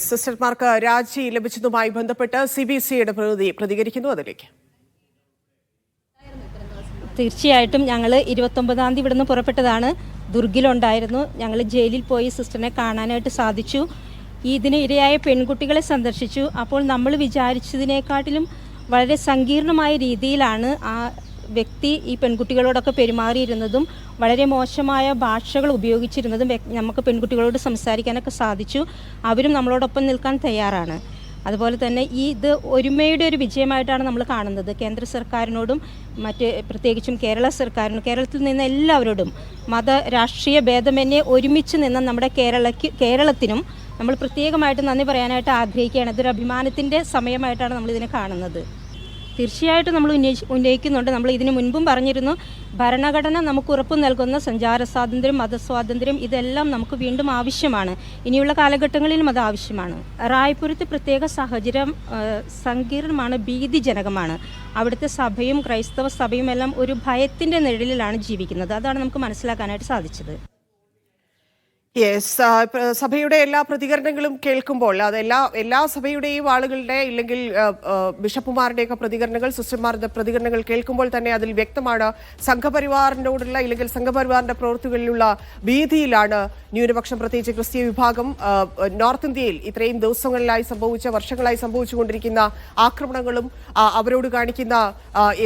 സിസ്റ്റർമാർക്ക് രാജി ലഭിച്ചതുമായി ബന്ധപ്പെട്ട് C B സിയുടെ പ്രതിനിധി പ്രതികരിക്കുന്നു. അതിലേക്ക്. തീർച്ചയായിട്ടും ഞങ്ങൾ ഇരുപത്തൊമ്പതാം തീയതി ഇവിടുന്ന് പുറപ്പെട്ടതാണ്. ദുർഗിലുണ്ടായിരുന്നു. ഞങ്ങൾ ജയിലിൽ പോയി സിസ്റ്ററിനെ കാണാനായിട്ട് സാധിച്ചു. ഇതിന് ഇരയായ പെൺകുട്ടികളെ സന്ദർശിച്ചു. അപ്പോൾ നമ്മൾ വിചാരിച്ചതിനേക്കാട്ടിലും വളരെ സങ്കീർണമായ രീതിയിലാണ് ആ വ്യക്തി ഈ പെൺകുട്ടികളോടൊക്കെ പെരുമാറിയിരുന്നതും വളരെ മോശമായ ഭാഷകൾ ഉപയോഗിച്ചിരുന്നതും നമുക്ക് പെൺകുട്ടികളോട് സംസാരിക്കാനൊക്കെ സാധിച്ചു. അവരും നമ്മളോടൊപ്പം നിൽക്കാൻ തയ്യാറാണ്. അതുപോലെ തന്നെ ഈ ഇത് ഒരുമയുടെ ഒരു വിജയമായിട്ടാണ് നമ്മൾ കാണുന്നത്. കേന്ദ്ര സർക്കാരിനോടും മറ്റ് പ്രത്യേകിച്ചും കേരള സർക്കാരിനും കേരളത്തിൽ നിന്ന് എല്ലാവരോടും മത രാഷ്ട്രീയ ഭേദമന്യേ ഒരുമിച്ച് നിന്ന് നമ്മുടെ കേരളയ്ക്ക് കേരളത്തിനും നമ്മൾ പ്രത്യേകമായിട്ട് നന്ദി പറയാനായിട്ട് ആഗ്രഹിക്കുകയാണ്. ഇതൊരു അഭിമാനത്തിന്റെ സമയമായിട്ടാണ് നമ്മളിതിനെ കാണുന്നത്. തീർച്ചയായിട്ടും നമ്മൾ ഉന്നയിച്ച് ഉന്നയിക്കുന്നുണ്ട്. നമ്മൾ ഇതിനു മുൻപും പറഞ്ഞിരുന്നു ഭരണഘടന നമുക്ക് ഉറപ്പ് നൽകുന്ന സഞ്ചാര സ്വാതന്ത്ര്യം മതസ്വാതന്ത്ര്യം ഇതെല്ലാം നമുക്ക് വീണ്ടും ആവശ്യമാണ്. ഇനിയുള്ള കാലഘട്ടങ്ങളിലും അത് ആവശ്യമാണ്. റായ്പുരത്ത് പ്രത്യേക സാഹചര്യം സങ്കീർണമാണ് ഭീതിജനകമാണ്. അവിടുത്തെ സഭയും ക്രൈസ്തവ സഭയും എല്ലാം ഒരു ഭയത്തിന്റെ നിഴലിലാണ് ജീവിക്കുന്നത്. അതാണ് നമുക്ക് മനസ്സിലാക്കാനായിട്ട് സാധിച്ചത്. യെസ് സഭയുടെ എല്ലാ പ്രതികരണങ്ങളും കേൾക്കുമ്പോൾ അത് എല്ലാ സഭയുടെയും ആളുകളുടെ ഇല്ലെങ്കിൽ ബിഷപ്പുമാരുടെയൊക്കെ പ്രതികരണങ്ങൾ സിസ്റ്റർമാരുടെ പ്രതികരണങ്ങൾ കേൾക്കുമ്പോൾ തന്നെ അതിൽ വ്യക്തമാണ് സംഘപരിവാറിനോടുള്ള ഇല്ലെങ്കിൽ സംഘപരിവാറിന്റെ പ്രവൃത്തികളിലുള്ള ഭീതിയിലാണ് ന്യൂനപക്ഷം പ്രത്യേകിച്ച് ക്രിസ്തീയ വിഭാഗം നോർത്ത് ഇന്ത്യയിൽ ഇത്രയും ദിവസങ്ങളിലായി സംഭവിച്ച വർഷങ്ങളായി സംഭവിച്ചുകൊണ്ടിരിക്കുന്ന ആക്രമണങ്ങളും അവരോട് കാണിക്കുന്ന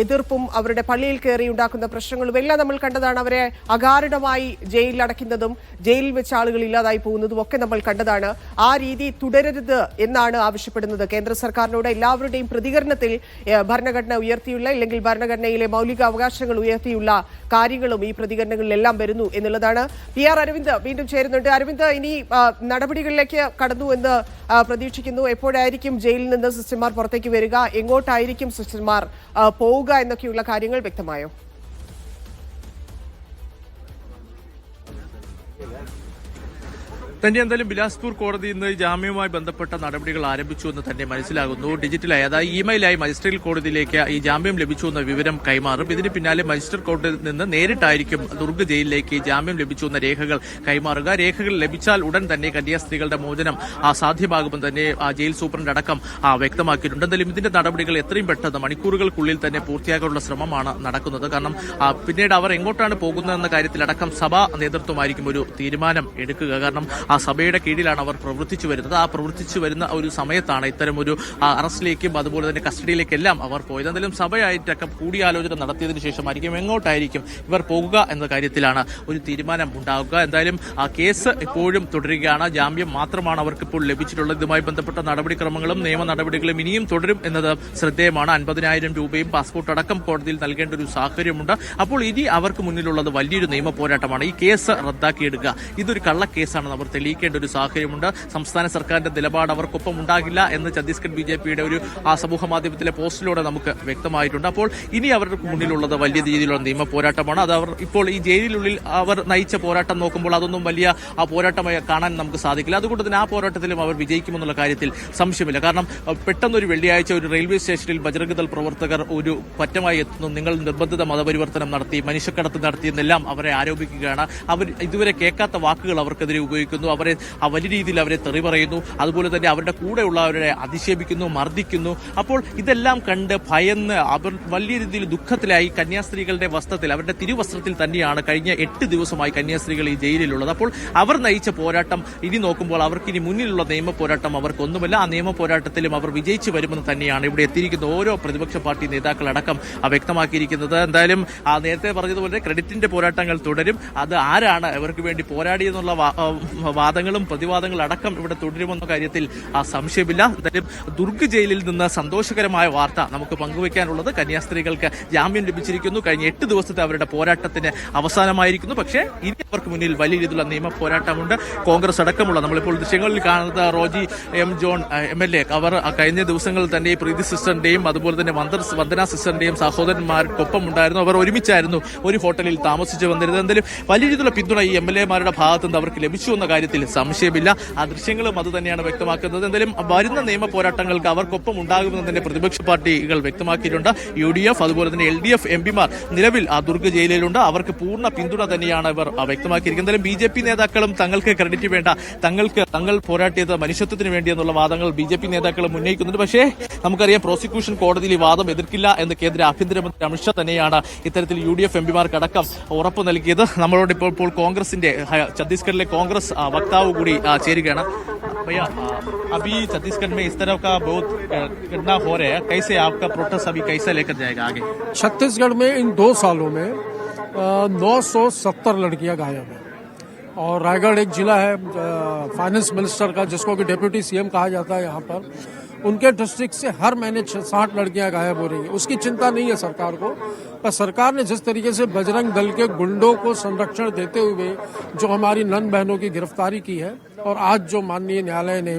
എതിർപ്പും അവരുടെ പള്ളിയിൽ കയറി ഉണ്ടാക്കുന്ന പ്രശ്നങ്ങളും എല്ലാം നമ്മൾ കണ്ടതാണ്. അവരെ അകാരണമായി ജയിലിൽ അടയ്ക്കുന്നതും ജയിലിൽ വെച്ച് ആളുകൾ ഇല്ലാതായി പോകുന്നതും ഒക്കെ നമ്മൾ കണ്ടതാണ്. ആ രീതി തുടരരുത് എന്നാണ് ആവശ്യപ്പെടുന്നത്. കേന്ദ്ര സർക്കാരിനോട് എല്ലാവരുടെയും പ്രതികരണത്തിൽ ഭരണഘടന ഉയർത്തിയുള്ള അല്ലെങ്കിൽ ഭരണഘടനയിലെ മൗലിക അവകാശങ്ങൾ ഉയർത്തിയുള്ള കാര്യങ്ങളും ഈ പ്രതികരണങ്ങളിലെല്ലാം വരുന്നു എന്നുള്ളതാണ്. പി ആർ അരവിന്ദ് വീണ്ടും ചേരുന്നുണ്ട്. അരവിന്ദ് ഇനി നടപടികളിലേക്ക് കടന്നു എന്ന് പ്രതീക്ഷിക്കുന്നു. എപ്പോഴായിരിക്കും ജയിലിൽ നിന്ന് സിസ്റ്റർമാർ പുറത്തേക്ക് വരിക? എങ്ങോട്ടായിരിക്കും സിസ്റ്റർമാർ പോവുക എന്നൊക്കെയുള്ള കാര്യങ്ങൾ വ്യക്തമായോ? തന്നെ എന്തായാലും ബിലാസ്പൂർ കോടതി ഇന്ന് ജാമ്യവുമായി ബന്ധപ്പെട്ട നടപടികൾ ആരംഭിച്ചു എന്ന് തന്നെ മനസ്സിലാകുന്നു. ഡിജിറ്റലായി അതായത് ഇമെയിലായി മജിസ്ട്രേറ്റ് കോടതിയിലേക്ക് ഈ ജാമ്യം ലഭിച്ചു എന്ന വിവരം കൈമാറും. ഇതിന് പിന്നാലെ മജിസ്ട്രേറ്റ് കോടതിയിൽ നിന്ന് നേരിട്ടായിരിക്കും ദുർഗ് ജയിലിലേക്ക് ജാമ്യം ലഭിച്ചു എന്ന രേഖകൾ കൈമാറുക. രേഖകൾ ലഭിച്ചാൽ ഉടൻ തന്നെ കന്യാസ്ത്രീകളുടെ മോചനം ആ, സാധ്യമാകുമെന്ന് തന്നെ ആ, ജയിൽ സൂപ്രണ്ട് അടക്കം വ്യക്തമാക്കിയിട്ടുണ്ട്. എന്തായാലും ഇതിന്റെ നടപടികൾ എത്രയും പെട്ടെന്ന് മണിക്കൂറുകൾക്കുള്ളിൽ തന്നെ പൂർത്തിയാക്കാനുള്ള ശ്രമമാണ് നടക്കുന്നത്. കാരണം പിന്നീട് അവർ എങ്ങോട്ടാണ് പോകുന്നതെന്ന കാര്യത്തിലടക്കം സഭാ നേതൃത്വമായിരിക്കും ഒരു തീരുമാനം എടുക്കുക. കാരണം ആ സഭയുടെ കീഴിലാണ് അവർ പ്രവർത്തിച്ചു വരുന്നത്. ആ പ്രവർത്തിച്ചു വരുന്ന ഒരു സമയത്താണ് ഇത്തരം ഒരു അറസ്റ്റിലേക്കും അതുപോലെ തന്നെ കസ്റ്റഡിയിലേക്കെല്ലാം അവർ പോയത്. എന്തായാലും സഭയായിട്ടൊക്കെ കൂടിയാലോചന നടത്തിയതിനു ശേഷമായിരിക്കും എങ്ങോട്ടായിരിക്കും ഇവർ പോകുക എന്ന കാര്യത്തിലാണ് ഒരു തീരുമാനം ഉണ്ടാവുക. എന്തായാലും ആ കേസ് ഇപ്പോഴും തുടരുകയാണ്. ജാമ്യം മാത്രമാണ് അവർക്ക് ഇപ്പോൾ ലഭിച്ചിട്ടുള്ളത്. ഇതുമായി ബന്ധപ്പെട്ട നടപടിക്രമങ്ങളും നിയമ നടപടികളും ഇനിയും തുടരും എന്നത് ശ്രദ്ധേയമാണ്. അൻപതിനായിരം രൂപയും പാസ്പോർട്ട് അടക്കം കോടതിയിൽ നൽകേണ്ട ഒരു സാഹചര്യമുണ്ട്. അപ്പോൾ ഇനി അവർക്ക് മുന്നിലുള്ളത് വലിയൊരു നിയമ പോരാട്ടമാണ്. ഈ കേസ് റദ്ദാക്കിയെടുക്കുക. ഇതൊരു കള്ളക്കേസാണെന്ന് അവർ തെളിയിക്കേണ്ട ഒരു സാഹചര്യമുണ്ട്. സംസ്ഥാന സർക്കാരിന്റെ നിലപാട് അവർക്കൊപ്പം ഉണ്ടാകില്ല എന്ന് ഛത്തീസ്ഗഡ് ബി ജെ പിയുടെ ഒരു ആ സമൂഹ മാധ്യമത്തിലെ പോസ്റ്റിലൂടെ നമുക്ക് വ്യക്തമായിട്ടുണ്ട്. അപ്പോൾ ഇനി അവർക്ക് മുന്നിലുള്ളത് വലിയ രീതിയിലുള്ള നിയമ പോരാട്ടമാണ് അത് അവർ ഇപ്പോൾ ഈ ജയിലിനുള്ളിൽ അവർ നയിച്ച പോരാട്ടം നോക്കുമ്പോൾ അതൊന്നും വലിയ ആ പോരാട്ടമായി കാണാൻ നമുക്ക് സാധിക്കില്ല. അതുകൊണ്ട് തന്നെ ആ പോരാട്ടത്തിലും അവർ വിജയിക്കുമെന്നുള്ള കാര്യത്തിൽ സംശയമില്ല. കാരണം പെട്ടെന്നൊരു വെള്ളിയാഴ്ച ഒരു റെയിൽവേ സ്റ്റേഷനിൽ ബജറംഗദൾ പ്രവർത്തകർ ഒരു പറ്റമായി എത്തുന്നു. നിങ്ങൾ നിർബന്ധിത മതപരിവർത്തനം നടത്തി മനുഷ്യക്കടത്ത് നടത്തിയെന്നെല്ലാം അവരെ ആരോപിക്കുകയാണ്. അവർ ഇതുവരെ കേൾക്കാത്ത വാക്കുകൾ അവർക്കെതിരെ ഉപയോഗിക്കുന്നു. അവരെ വലിയ രീതിയിൽ അവരെ തെറി പറയുന്നു. അതുപോലെ തന്നെ അവരുടെ കൂടെയുള്ളവരെ അധിക്ഷേപിക്കുന്നു മർദ്ദിക്കുന്നു. അപ്പോൾ ഇതെല്ലാം കണ്ട് ഭയന്ന് അവർ വലിയ രീതിയിൽ ദുഃഖത്തിലായി കന്യാസ്ത്രീകളുടെ വസ്ത്രത്തിൽ അവരുടെ തിരുവസ്ത്രത്തിൽ തന്നെയാണ് കഴിഞ്ഞ എട്ട് ദിവസമായി കന്യാസ്ത്രീകൾ ഈ ജയിലിലുള്ളത്. അപ്പോൾ അവർ നയിച്ച പോരാട്ടം ഇനി നോക്കുമ്പോൾ അവർക്ക് ഇനി മുന്നിലുള്ള നിയമ പോരാട്ടം അവർക്കൊന്നുമല്ല. ആ നിയമ പോരാട്ടത്തിലും അവർ വിജയിച്ചു വരുമെന്ന് തന്നെയാണ് ഇവിടെ എത്തിയിരിക്കുന്ന ഓരോ പ്രതിപക്ഷ പാർട്ടി നേതാക്കളടക്കം വ്യക്തമാക്കിയിരിക്കുന്നത്. എന്തായാലും നേരത്തെ പറഞ്ഞതുപോലെ ക്രെഡിറ്റിന്റെ പോരാട്ടങ്ങൾ തുടരും. അത് ആരാണ് ഇവർക്ക് വേണ്ടി പോരാടിയെന്നുള്ള വാദങ്ങളും പ്രതിവാദങ്ങളും അടക്കം ഇവിടെ തുടരുമെന്ന കാര്യത്തിൽ ആ സംശയമില്ല. എന്തായാലും ദുർഗ് ജയിലിൽ നിന്ന് സന്തോഷകരമായ വാർത്ത നമുക്ക് പങ്കുവയ്ക്കാനുള്ളത് കന്യാസ്ത്രീകൾക്ക് ജാമ്യം ലഭിച്ചിരിക്കുന്നു. കഴിഞ്ഞ എട്ട് ദിവസത്തെ അവരുടെ പോരാട്ടത്തിന് അവസാനമായിരിക്കുന്നു. പക്ഷേ ഇനി അവർക്ക് മുന്നിൽ വലിയ രീതിയിലുള്ള നിയമ പോരാട്ടമുണ്ട്. കോൺഗ്രസ് അടക്കമുള്ള നമ്മളിപ്പോൾ ദൃശ്യങ്ങളിൽ കാണുന്നത് Roji M John M L A അവർ കഴിഞ്ഞ ദിവസങ്ങളിൽ തന്നെ ഈ പ്രീതി സിസ്റ്ററിന്റെയും അതുപോലെ തന്നെ വന്ദർ വന്ദന സിസ്റ്ററിന്റെയും സഹോദരന്മാർക്കൊപ്പം ഉണ്ടായിരുന്നു. അവർ ഒരുമിച്ചായിരുന്നു ഒരു ഹോട്ടലിൽ താമസിച്ചു വന്നിരുന്നത്. എന്തായാലും വലിയ രീതിയിലുള്ള പിന്തുണ ഈ എം എൽ എമാരുടെ ഭാഗത്തുനിന്ന് അവർക്ക് ലഭിച്ചു എന്ന കാര്യത്തിൽ സംശയമില്ല. ആ ദൃശ്യങ്ങളും അത് തന്നെയാണ് വ്യക്തമാക്കുന്നത്. എന്തായാലും വരുന്ന നിയമ പോരാട്ടങ്ങൾക്ക് അവർക്കൊപ്പം ഉണ്ടാകുമെന്ന് തന്നെ പ്രതിപക്ഷ പാർട്ടികൾ വ്യക്തമാക്കിയിട്ടുണ്ട്. യു ഡി എഫ് അതുപോലെ തന്നെ എൽ ഡി എഫ് എം പിമാർ നിലവിൽ ആ ദുർഗ് ജയിലിലുണ്ട്. അവർക്ക് പൂർണ പിന്തുണ തന്നെയാണ് ഇവർ വ്യക്തമാക്കിയിരിക്കുന്നത്. എന്തായാലും ബി ജെ പി നേതാക്കളും തങ്ങൾക്ക് ക്രെഡിറ്റ് വേണ്ട തങ്ങൾക്ക് തങ്ങൾ പോരാട്ടിയത് മനുഷ്യത്വത്തിന് വേണ്ടി എന്നുള്ള വാദങ്ങൾ ബി ജെ പി നേതാക്കളും ഉന്നയിക്കുന്നുണ്ട്. പക്ഷേ നമുക്കറിയാം പ്രോസിക്യൂഷൻ കോടതിയിൽ ഈ വാദം എതിർക്കില്ല എന്ന് കേന്ദ്ര ആഭ്യന്തരമന്ത്രി അമിത്ഷാ തന്നെയാണ് ഇത്തരത്തിൽ യു ഡി എഫ് എം പിമാർക്കടക്കം ഉറപ്പ് നൽകിയത്. നമ്മളോട് ഇപ്പോൾ കോൺഗ്രസിന്റെ ഛത്തീസ്ഗഡിലെ കോൺഗ്രസ് वक्ताओं कूड़ी गुड़ी चेरीगढ़ भैया अभी छत्तीसगढ़ में इस तरह का बहुत घटना हो रहा है। कैसे आपका प्रोटेस्ट अभी कैसे लेकर जाएगा आगे? छत्तीसगढ़ में इन दो सालों में नौ सौ सत्तर लड़कियाँ गायब हैं। और रायगढ़ एक जिला है फाइनेंस मिनिस्टर का, जिसको कि डेप्यूटी सीएम कहा जाता है यहाँ पर। उनके डिस्ट्रिक्ट से हर महीने साठ लड़कियाँ गायब हो रही हैं। उसकी चिंता नहीं है सरकार को, पर सरकार ने जिस तरीके से बजरंग दल के गुंडों को संरक्षण देते हुए जो हमारी नन बहनों की गिरफ्तारी की है, और आज जो माननीय न्यायालय ने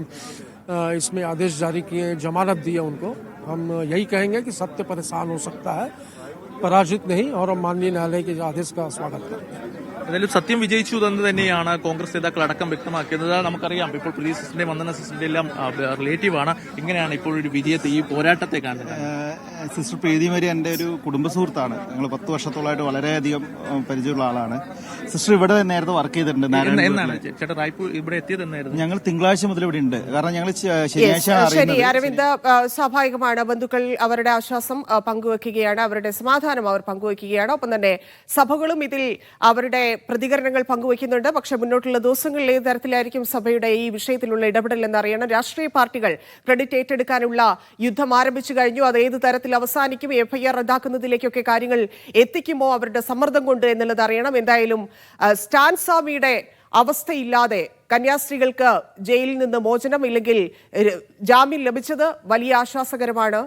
इसमें आदेश जारी किए जमानत दी है उनको, हम यही कहेंगे कि सत्य परेशान हो सकता है, पराजित नहीं, और हम माननीय न्यायालय के आदेश का स्वागत करते हैं। എന്തായാലും സത്യം വിജയിച്ചു എന്ന് തന്നെയാണ് കോൺഗ്രസ് നേതാക്കൾ അടക്കം വ്യക്തമാക്കുന്നത് നമുക്കറിയാം. ഇപ്പോൾ പ്രദീപ് സിസ്റ്റന്റെ വന്ദന സിസ്റ്റിന്റെ എല്ലാം റിലേറ്റീവ് ആണ് ഇങ്ങനെയാണ് ഇപ്പോൾ ഒരു വിജയത്തെ ഈ പോരാട്ടത്തെ കാണുന്നത്. സിസ്റ്റർ പ്രീതി മേരി എന്റെ ഒരു കുടുംബ സുഹൃത്താണ്. ഞങ്ങൾ പത്ത് വർഷത്തോളമായിട്ട് വളരെയധികം പരിചയമുള്ള ആളാണ്. സിസ്റ്റർ ഇവിടെ നേരത്തെ വർക്ക് ചെയ്തിട്ടുണ്ട് എന്ന് നാരായണ ചേട്ടാ റായ്പൂർ ഇവിടെ എത്തിയത് ഞങ്ങൾ തിങ്കളാഴ്ച മുതൽ ഇവിടെ ഉണ്ട്. കാരണം ഞങ്ങൾ ശനിയാഴ്ച ശരി അരവിന്ദ് സ്വാഭാവികമാണ്. ബന്ധുക്കൾ അവരുടെ ആശ്വാസം പങ്കുവെക്കുകയാണ്. അവരുടെ സമാധാനം അവർ പങ്കുവെക്കുകയാണ്. ഒപ്പം തന്നെ സഭകളും ഇതിൽ അവരുടെ പ്രതികരണങ്ങൾ പങ്കുവെക്കുന്നുണ്ട്. പക്ഷേ മുന്നോട്ടുള്ള ദിവസങ്ങളിൽ ഏത് തരത്തിലായിരിക്കും സഭയുടെ ഈ വിഷയത്തിലുള്ള ഇടപെടൽ എന്നറിയണം. രാഷ്ട്രീയ പാർട്ടികൾ ക്രെഡിറ്റ് ഏറ്റെടുക്കാനുള്ള യുദ്ധം ആരംഭിച്ചു കഴിഞ്ഞു. അത് ഏത് തരത്തിൽ അവസാനിക്കും. എഫ്ഐആർ റദ്ദാക്കുന്നതിലേക്കൊക്കെ കാര്യങ്ങൾ എത്തിക്കുമോ അവരുടെ സമ്മർദ്ദം കൊണ്ട് എന്നുള്ളത് അറിയണം. എന്തായാലും സ്റ്റാൻസാമിയുടെ അവസ്ഥയില്ലാതെ കന്യാസ്ത്രീകൾക്ക് ജയിലിൽ നിന്ന് മോചനം ഇല്ലെങ്കിൽ ജാമ്യം ലഭിച്ചത് വലിയ ആശ്വാസകരമാണ്.